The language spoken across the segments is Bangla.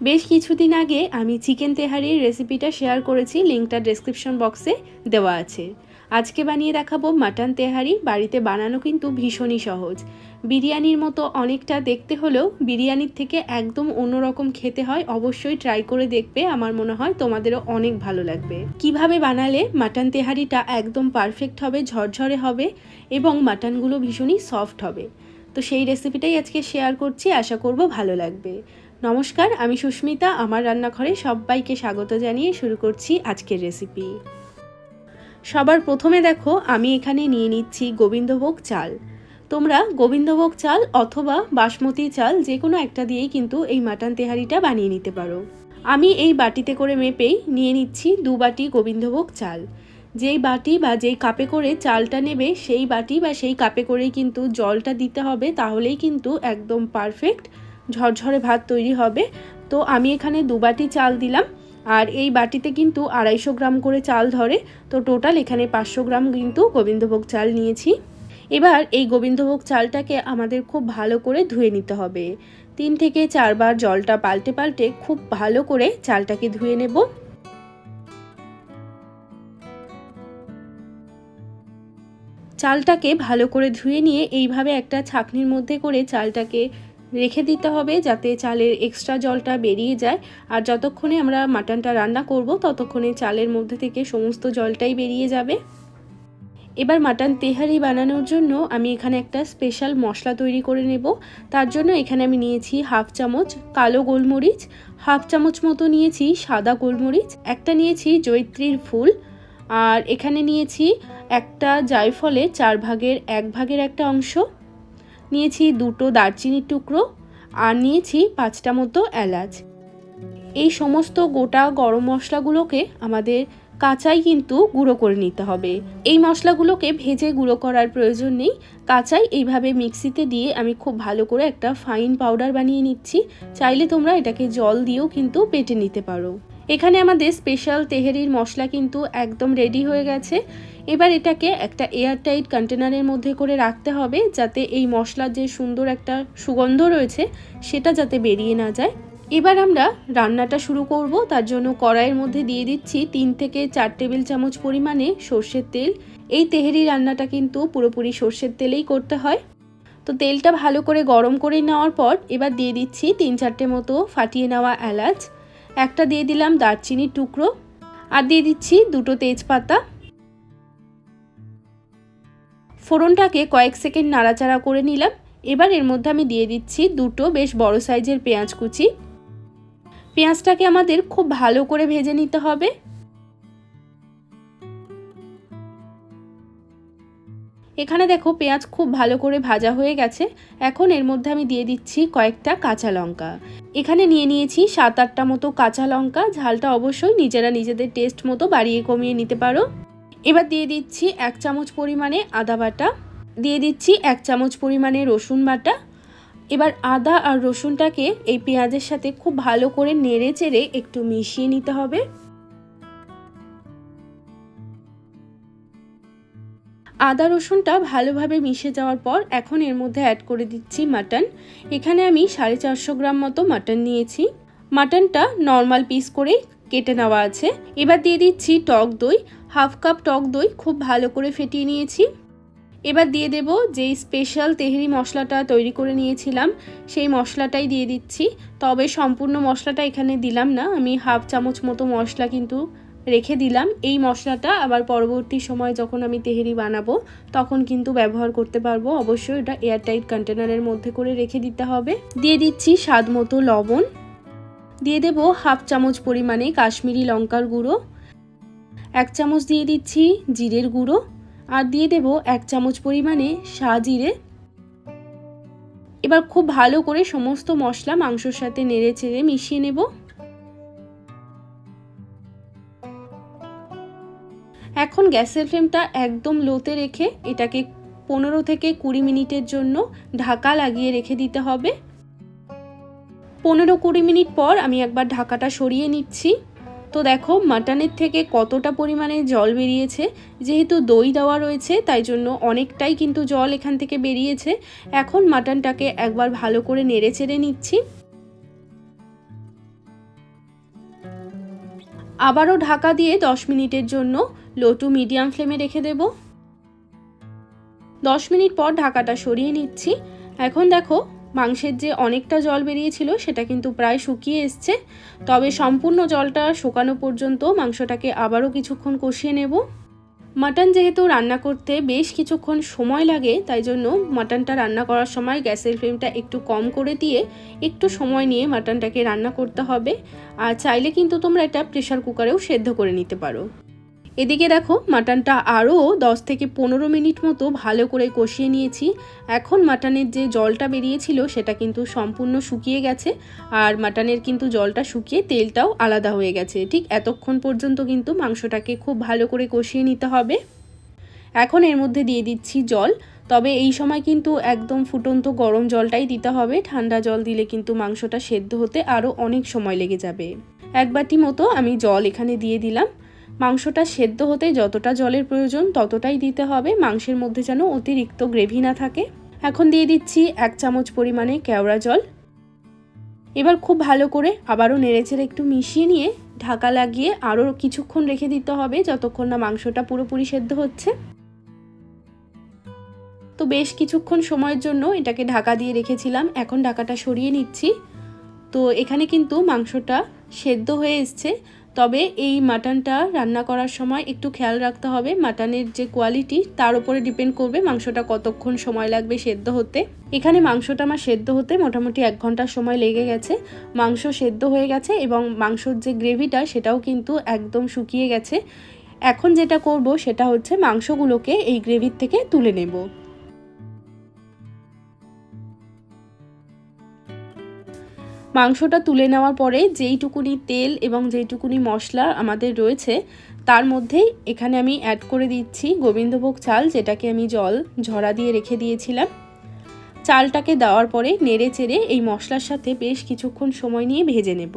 বেশ কিছুদিন আগে আমি চিকেন তেহারির রেসিপিটা শেয়ার করেছি, লিঙ্কটা ডেসক্রিপশন বক্সে দেওয়া আছে। আজকে বানিয়ে দেখাবো মাটন তেহারি, বাড়িতে বানানো কিন্তু ভীষণই সহজ। বিরিয়ানির মতো অনেকটা দেখতে হলেও বিরিয়ানির থেকে একদম অন্যরকম খেতে হয়, অবশ্যই ট্রাই করে দেখবে, আমার মনে হয় তোমাদেরও অনেক ভালো লাগবে। কীভাবে বানালে মাটন তেহারিটা একদম পারফেক্ট হবে, ঝরঝরে হবে এবং মাটনগুলো ভীষণই সফট হবে? তো সেই রেসিপিটাই আজকে শেয়ার করছি, আশা করব ভালো লাগবে। নমস্কার, আমি সুস্মিতা। আমার রান্নাঘরে সবাইকে স্বাগত জানিয়ে শুরু করছি আজকের রেসিপি সবার প্রথমে দেখো, আমি এখানে নিয়ে নিচ্ছি গোবিন্দভোগ চাল। তোমরা গোবিন্দভোগ চাল অথবা বাসমতি চাল যে কোনো একটা দিয়েই কিন্তু এই মাটন তেহারিটা বানিয়ে নিতে পারো। আমি এই বাটিতে করে মেপেই নিয়ে নিচ্ছি দু বাটি গোবিন্দভোগ চাল। যেই বাটি বা যেই কাপে করে চালটা নেবে, সেই বাটি বা সেই কাপে করেই কিন্তু জলটা দিতে হবে, তাহলেই কিন্তু একদম পারফেক্ট ঝরঝরে ভাত তৈরি হবে। তো আমি এখানে দু বাটি চাল দিলাম। আর এই বাটিতে কিন্তু আড়াইশো গ্রাম করে চাল ধরে। তো টোটাল এখানে পাঁচশো গ্রাম কিন্তু গোবিন্দভোগ চাল নিয়েছি। এবার এই গোবিন্দভোগ চালটাকে আমাদের খুব ভালো করে ধুয়ে নিতে হবে। তিন থেকে চারবার জলটা পাল্টে পাল্টে খুব ভালো করে চালটাকে ধুয়ে নেব। চালটাকে ভালো করে ধুয়ে নিয়ে এইভাবে একটা ছাকনির মধ্যে করে চালটাকে রেখে দিতে হবে যাতে চালের এক্সট্রা জলটা বেরিয়ে যায়। আর যতক্ষণে আমরা মাটনটা রান্না করব, ততক্ষণে চালের মধ্যে থেকে সমস্ত জলটাই বেরিয়ে যাবে। এবার মাটন তেহারি বানানোর জন্য আমি এখানে একটা স্পেশাল মশলা তৈরি করে নেব। তার জন্য এখানে আমি নিয়েছি হাফ চামচ কালো গোলমরিচ, হাফ চামচ মতো নিয়েছি সাদা গোলমরিচ, একটা নিয়েছি জৈত্রীর ফুল, আর এখানে নিয়েছি একটা জায়ফলে চার ভাগের এক ভাগের একটা অংশ। নিয়েছি দুটো দারচিনির টুকরো আর নিয়েছি পাঁচটা মতো এলাচ। এই সমস্ত গোটা গরম মশলাগুলোকে আমাদের কাঁচাই কিন্তু গুঁড়ো করে নিতে হবে। এই মশলাগুলোকে ভেজে গুঁড়ো করার প্রয়োজন নেই। কাঁচাই এইভাবে মিক্সিতে দিয়ে আমি খুব ভালো করে একটা ফাইন পাউডার বানিয়ে নিচ্ছি। চাইলে তোমরা এটাকে জল দিয়েও কিন্তু পেটে নিতে পারো। এখানে আমাদের স্পেশাল তেহেরির মশলা কিন্তু একদম রেডি হয়ে গেছে। এবার এটাকে একটা এয়ারটাইট কন্টেনারের মধ্যে করে রাখতে হবে, যাতে এই মশলার যে সুন্দর একটা সুগন্ধ রয়েছে, সেটা যাতে বেরিয়ে না যায়। এবার আমরা রান্নাটা শুরু করব। তার জন্য কড়াইয়ের মধ্যে দিয়ে দিচ্ছি তিন থেকে চার টেবিল চামচ পরিমাণে সর্ষের তেল। এই তেহেরি রান্নাটা কিন্তু পুরোপুরি সর্ষের তেলেই করতে হয়। তো তেলটা ভালো করে গরম করে নেওয়ার পর এবার দিয়ে দিচ্ছি তিন চারটে মতো ফাটিয়ে নেওয়া এলাচ। একটা দিয়ে দিলাম দারচিনির টুকরো, আর দিয়ে দিচ্ছি দুটো তেজপাতা। ফোড়নটাকে কয়েক সেকেন্ড নাড়াচাড়া করে নিলাম। এবার এর মধ্যে আমি দিয়ে দিচ্ছি দুটো বেশ বড় সাইজের পেঁয়াজ কুচি। পেঁয়াজটাকে আমাদের খুব ভালো করে ভেজে নিতে হবে। এখানে দেখো পেঁয়াজ খুব ভালো করে ভাজা হয়ে গেছে। এখন এর মধ্যে আমি দিয়ে দিচ্ছি কয়েকটা কাঁচা লঙ্কা। এখানে নিয়ে নিয়েছি সাত আটটা মতো কাঁচা লঙ্কা। ঝালটা অবশ্যই নিজেরা নিজেদের টেস্ট মতো বাড়িয়ে কমিয়ে নিতে পারো। এবার দিয়ে দিচ্ছি এক চামচ পরিমাণে আদা বাটা। দিয়ে দিচ্ছি এক চামচ পরিমাণে রসুন বাটা। এবার আদা আর রসুনটাকে এই পেঁয়াজের সাথে খুব ভালো করে নেড়ে চেড়ে একটু মিশিয়ে নিতে হবে। আদা রসুনটা ভালোভাবে মিশে যাওয়ার পর এখন এর মধ্যে অ্যাড করে দিচ্ছি মাটন এখানে আমি সাড়ে চারশো গ্রাম মতো মাটন নিয়েছি। মাটনটা নর্মাল পিস করে কেটে নেওয়া আছে। এবার দিয়ে দিচ্ছি টক দই। হাফ কাপ টক দই খুব ভালো করে ফেটিয়ে নিয়েছি। এবার দিয়ে দেব যেই স্পেশাল তেহরি মশলাটা তৈরি করে নিয়েছিলাম, সেই মশলাটাই দিয়ে দিচ্ছি। তবে সম্পূর্ণ মশলাটা এখানে দিলাম না। আমি হাফ চামচ মতো মশলা কিন্তু রেখে দিলাম। এই মশলাটা আবার পরবর্তী সময় যখন আমি তেহেরি বানাবো, তখন কিন্তু ব্যবহার করতে পারব। অবশ্যই এটা এয়ারটাইট কন্টেনারের মধ্যে করে রেখে দিতে হবে। দিয়ে দিচ্ছি স্বাদ মতো লবণ। দিয়ে দেব হাফ চামচ পরিমাণে কাশ্মীরি লঙ্কার গুঁড়ো। এক চামচ দিয়ে দিচ্ছি জিরের গুঁড়ো। আর দিয়ে দেব এক চামচ পরিমাণে জিরে এবার খুব ভালো করে সমস্ত মশলা মাংসর সাথে নেড়ে চেড়ে মিশিয়ে নেব। এখন গ্যাসের ফ্লেমটা একদম লোতে রেখে এটাকে পনেরো থেকে কুড়ি মিনিটের জন্য ঢাকা লাগিয়ে রেখে দিতে হবে। পনেরো কুড়ি মিনিট পর আমি একবার ঢাকাটা সরিয়ে নিচ্ছি। তো দেখো, মাটনের থেকে কতটা পরিমাণে জল বেরিয়েছে। যেহেতু দই দেওয়া রয়েছে, তাই জন্য অনেকটাই কিন্তু জল এখান থেকে বেরিয়েছে। এখন মাটনটাকে একবার ভালো করে নেড়ে চেড়ে নিচ্ছি। আবারও ঢাকা দিয়ে 10 মিনিটের জন্য লো টু মিডিয়াম ফ্লেমে রেখে দেব। 10 মিনিট পর ঢাকাটা সরিয়ে নিচ্ছি। এখন দেখো, মাংসের যে অনেকটা জল বেরিয়েছিল সেটা কিন্তু প্রায় শুকিয়ে এসছে। তবে সম্পূর্ণ জলটা শুকানো পর্যন্ত মাংসটাকে আবারও কিছুক্ষণ কষিয়ে নেব। মাটন যেহেতু রান্না করতে বেশ কিছুক্ষণ সময় লাগে, তাই জন্য মাটনটা রান্না করার সময় গ্যাসের ফ্লেমটা একটু কম করে দিয়ে একটু সময় নিয়ে মাটনটাকে রান্না করতে হবে। আর চাইলে কিন্তু তোমরা এটা প্রেশার কুকারেও সেদ্ধ করে নিতে পারো। এদিকে দেখো, মাটনটা আরও দশ থেকে পনেরো মিনিট মতো ভালো করে কষিয়ে নিয়েছি। এখন মাটনের যে জলটা বেরিয়েছিল, সেটা কিন্তু সম্পূর্ণ শুকিয়ে গেছে। আর মাটনের কিন্তু জলটা শুকিয়ে তেলটাও আলাদা হয়ে গেছে। ঠিক এতক্ষণ পর্যন্ত কিন্তু মাংসটাকে খুব ভালো করে কষিয়ে নিতে হবে। এখন এর মধ্যে দিয়ে দিচ্ছি জল। তবে এই সময় কিন্তু একদম ফুটন্ত গরম জলটাই দিতে হবে। ঠান্ডা জল দিলে কিন্তু মাংসটা সেদ্ধ হতে আরও অনেক সময় লেগে যাবে। এক বাটি মতো আমি জল এখানে দিয়ে দিলাম। মাংসটা সেদ্ধ হতে যতটা জলের প্রয়োজন ততটাই দিতে হবে। মাংসের মধ্যে যেন অতিরিক্ত গ্রেভি না থাকে। এখন দিয়ে দিচ্ছি এক চামচ পরিমাণে কেওড়া জল। এবার খুব ভালো করে আবারও নেড়েচেড়ে একটু মিশিয়ে নিয়ে ঢাকা লাগিয়ে আরও কিছুক্ষণ রেখে দিতে হবে যতক্ষণ না মাংসটা পুরোপুরি সেদ্ধ হচ্ছে। তো বেশ কিছুক্ষণ সময়ের জন্য এটাকে ঢাকা দিয়ে রেখেছিলাম। এখন ঢাকাটা সরিয়ে নিচ্ছি। তো এখানে কিন্তু মাংসটা সেদ্ধ হয়ে এসছে। তবে এই মাটনটা রান্না করার সময় একটু খেয়াল রাখতে হবে। মাটনের যে কোয়ালিটি তার উপরে ডিপেন্ড করবে মাংসটা কতক্ষণ সময় লাগবে সেদ্ধ হতে। এখানে মাংসটা আমার সেদ্ধ হতে মোটামুটি এক ঘণ্টা সময় লেগে গেছে। মাংস সেদ্ধ হয়ে গেছে এবং মাংসর যে গ্রেভিটা সেটাও কিন্তু একদম শুকিয়ে গেছে। এখন যেটা করব, সেটা হচ্ছে মাংসগুলোকে এই গ্রেভির থেকে তুলে নেব। মাংসটা তুলে নেওয়ার পরে যেইটুকুনি তেল এবং যেইটুকুনি মশলা আমাদের রয়েছে, তার মধ্যেই এখানে আমি অ্যাড করে দিচ্ছি গোবিন্দভোগ চাল, যেটাকে আমি জল, ঝরা দিয়ে রেখে দিয়েছিলাম। চালটাকে দেওয়ার পরে নেড়ে চেড়ে এই মশলার সাথে বেশ কিছুক্ষণ সময় নিয়ে ভেজে নেব।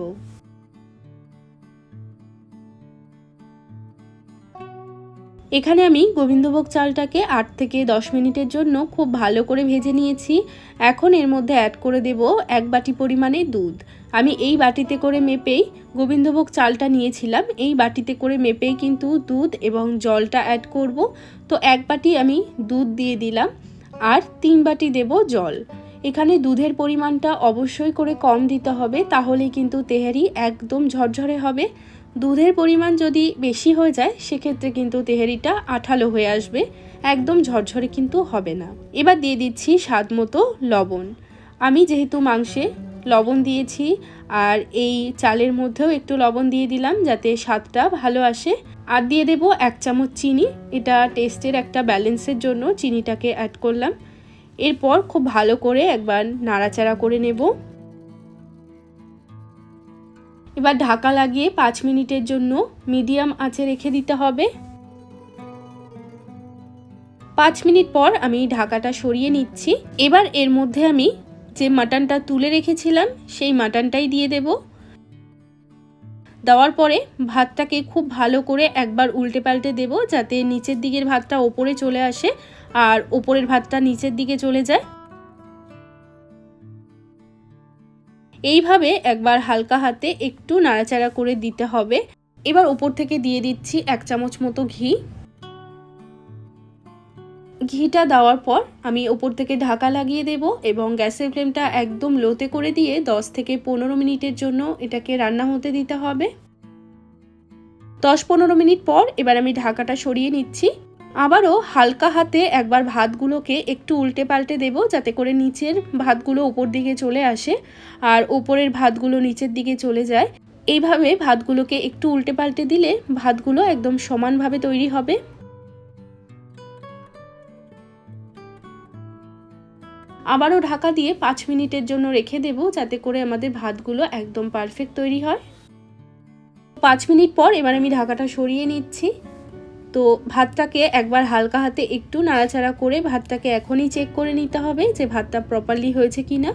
এখানে আমি গোবিন্দভোগ চালটাকে আট থেকে দশ মিনিটের জন্য খুব ভালো করে ভেজে নিয়েছি। এখন এর মধ্যে অ্যাড করে দেব এক বাটি পরিমাণে দুধ। আমি এই বাটিতে করে মেপেই গোবিন্দভোগ চালটা নিয়েছিলাম। এই বাটিতে করে মেপেই কিন্তু দুধ এবং জলটা অ্যাড করব। তো এক বাটি আমি দুধ দিয়ে দিলাম আর তিন বাটি দেব জল। এখানে দুধের পরিমাণটা অবশ্যই করে কম দিতে হবে, তাহলেই কিন্তু তেহারি একদম ঝরঝরে হবে। দুধের পরিমাণ যদি বেশি হয়ে যায়, সেক্ষেত্রে কিন্তু তেহারিটা আঠালো হয়ে আসবে। একদম ঝরঝরে কিন্তু হবে না। এবার দিয়ে দিচ্ছি স্বাদ মতো লবণ। আমি যেহেতু মাংসে লবণ দিয়েছি, আর এই চালের মধ্যেও একটু লবণ দিয়ে দিলাম যাতে স্বাদটা ভালো আসে। আর দিয়ে দেব এক চামচ চিনি। এটা টেস্টের একটা ব্যালেন্সের জন্য চিনিটাকে অ্যাড করলাম। এরপর খুব ভালো করে একবার নাড়াচাড়া করে নেব। এবার ঢাকা লাগিয়ে পাঁচ মিনিটের জন্য মিডিয়াম আঁচে রেখে দিতে হবে। পাঁচ মিনিট পর আমি ঢাকাটা সরিয়ে নিচ্ছি। এবার এর মধ্যে আমি যে মাটনটা তুলে রেখেছিলাম, সেই মাটনটাই দিয়ে দেব। দেওয়ার পরে ভাতটাকে খুব ভালো করে একবার উল্টে পাল্টে দেবো, যাতে নিচের দিকের ভাতটা ওপরে চলে আসে আর ওপরের ভাতটা নিচের দিকে চলে যায়। এইভাবে একবার হালকা হাতে একটু নাড়াচাড়া করে দিতে হবে। এবার ওপর থেকে দিয়ে দিচ্ছি এক চামচ মতো ঘি। ঘিটা দেওয়ার পর আমি ওপর থেকে ঢাকা লাগিয়ে দেব এবং গ্যাসের ফ্লেমটা একদম লোতে করে দিয়ে 10 থেকে পনেরো মিনিটের জন্য এটাকে রান্না হতে দিতে হবে। দশ পনেরো মিনিট পর এবার আমি ঢাকাটা সরিয়ে নিচ্ছি। আবারও হালকা হাতে একবার ভাতগুলোকে একটু উল্টে পাল্টে দেব যাতে করে নিচের ভাতগুলো উপর দিকে চলে আসে আর ওপরের ভাতগুলো নিচের দিকে চলে যায়। এইভাবে ভাতগুলোকে একটু উল্টে পাল্টে দিলে ভাতগুলো একদম সমানভাবে তৈরি হবে। আবারও ঢাকা দিয়ে পাঁচ মিনিটের জন্য রেখে দেব যাতে করে আমাদের ভাতগুলো একদম পারফেক্ট তৈরি হয়। পাঁচ মিনিট পর এবার আমি ঢাকাটা সরিয়ে নিচ্ছি। তো ভাতটাকে একবার হালকা হাতে একটু নাড়াচাড়া করে ভাতটাকে এখনই চেক করে নিতে হবে যে ভাতটা প্রপারলি হয়েছে কি না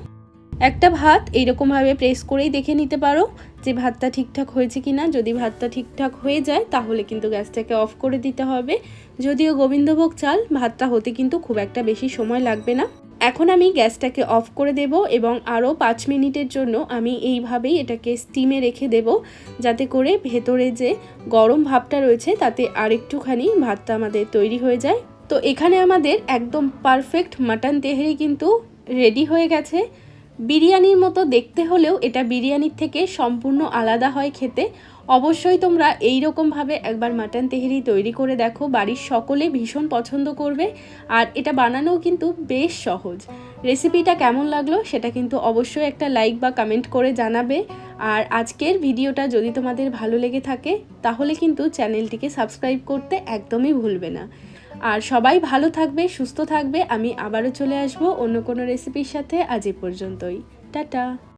একটা ভাত এইরকমভাবে প্রেস করেই দেখে নিতে পারো যে ভাতটা ঠিকঠাক হয়েছে কি না যদি ভাতটা ঠিকঠাক হয়ে যায়, তাহলে কিন্তু গ্যাসটাকে অফ করে দিতে হবে। যদিও গোবিন্দভোগ চাল, ভাতটা হতে কিন্তু খুব একটা বেশি সময় লাগবে না। এখন আমি গ্যাসটাকে অফ করে দেব এবং আরও পাঁচ মিনিটের জন্য আমি এইভাবেই এটাকে স্টিমে রেখে দেব যাতে করে ভেতরে যে গরম ভাবটা রয়েছে তাতে আরেকটুখানি ভাতটা আমাদের তৈরি হয়ে যায়। তো এখানে আমাদের একদম পারফেক্ট মাটন তেহারি কিন্তু রেডি হয়ে গেছে। বিরিয়ানির মতো দেখতে হলেও এটা বিরিয়ানির থেকে সম্পূর্ণ আলাদা হয় খেতে। অবশ্যই তোমরা এই রকমভাবে একবার মাটন তেহেরি তৈরি করে দেখো। বাড়ির সকলে ভীষণ পছন্দ করবে আর এটা বানানোও কিন্তু বেশ সহজ। রেসিপিটা কেমন লাগল সেটা কিন্তু অবশ্যই একটা লাইক বা কমেন্ট করে জানাবে। আর আজকের ভিডিওটা যদি তোমাদের ভালো লেগে থাকে, তাহলে কিন্তু চ্যানেলটিকে সাবস্ক্রাইব করতে একদমই ভুলবে না। আর সবাই ভালো থাকবে, সুস্থ থাকবে। আমি আবারও চলে আসব অন্য কোনো রেসিপির সাথে আজ এ পর্যন্তই। টাটা!